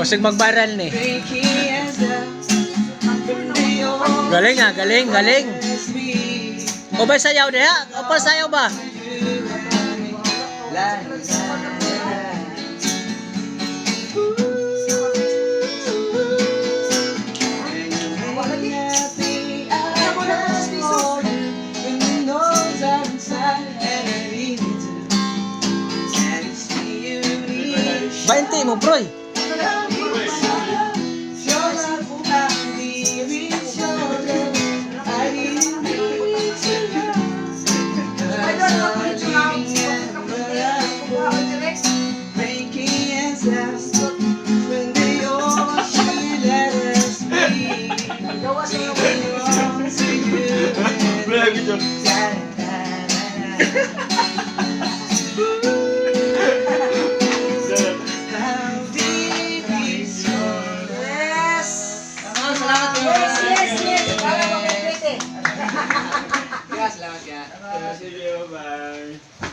Basig mag-viral ni. Galing ah, galing, galing. O ba sayaw diha? O pa sayaw ba? Bainti mo, broy. I don't Kaya salamat ka. Salamat. Sige, bye.